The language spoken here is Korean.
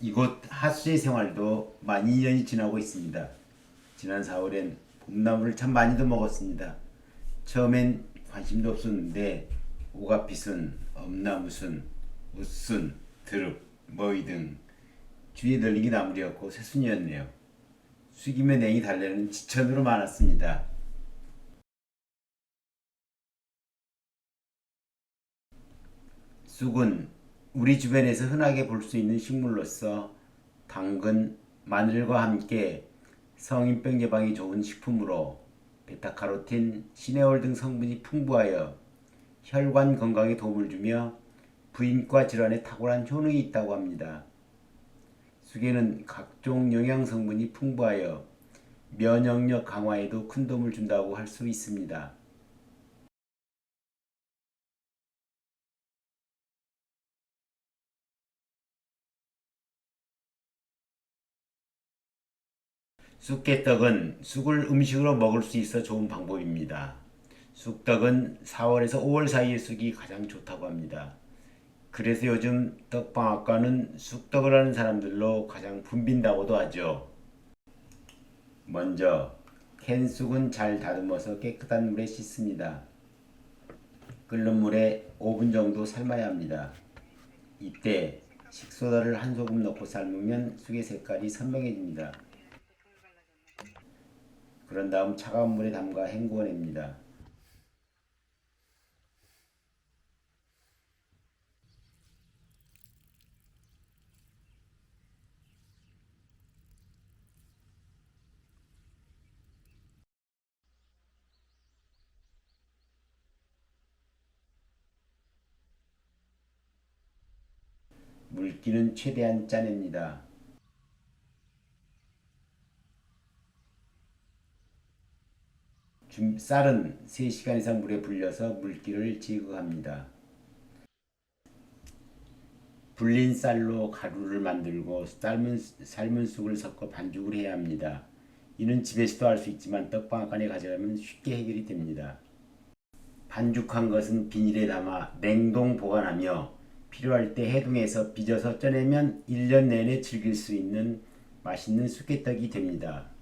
이곳 하수의 생활도 만 2년이 지나고 있습니다. 지난 4월엔 봄나물을 참 많이도 먹었습니다. 처음엔 관심도 없었는데 오가피순, 엄나무순, 웃순, 드릅, 머위 등 주위에 널리기 나물이었고 새순이었네요. 숙이며 냉이 달래는 지천으로 많았습니다. 쑥은 우리 주변에서 흔하게 볼 수 있는 식물로서 당근, 마늘과 함께 성인병 예방에 좋은 식품으로 베타카로틴, 시네올 등 성분이 풍부하여 혈관 건강에 도움을 주며 부인과 질환에 탁월한 효능이 있다고 합니다. 쑥에는 각종 영양 성분이 풍부하여 면역력 강화에도 큰 도움을 준다고 할 수 있습니다. 쑥개떡은 쑥을 음식으로 먹을 수 있어 좋은 방법입니다. 쑥떡은 4월에서 5월 사이에 쑥이 가장 좋다고 합니다. 그래서 요즘 떡방앗간은 쑥떡을 하는 사람들로 가장 붐빈다고도 하죠. 먼저 캔 쑥은 잘 다듬어서 깨끗한 물에 씻습니다. 끓는 물에 5분 정도 삶아야 합니다. 이때 식소다를 한 소금 넣고 삶으면 쑥의 색깔이 선명해집니다. 그런 다음 차가운 물에 담가 헹구어냅니다. 물기는 최대한 짜냅니다. 준- 쌀은 3시간 이상 물에 불려서 물기를 제거합니다. 불린 쌀로 가루를 만들고 삶은, 삶은 쑥을 섞어 반죽을 해야 합니다. 이는 집에서도 할 수 있지만 떡방앗간에 가져가면 쉽게 해결이 됩니다. 반죽한 것은 비닐에 담아 냉동 보관하며 필요할 때 해동해서 빚어서 쪄내면 1년 내내 즐길 수 있는 맛있는 쑥개떡이 됩니다.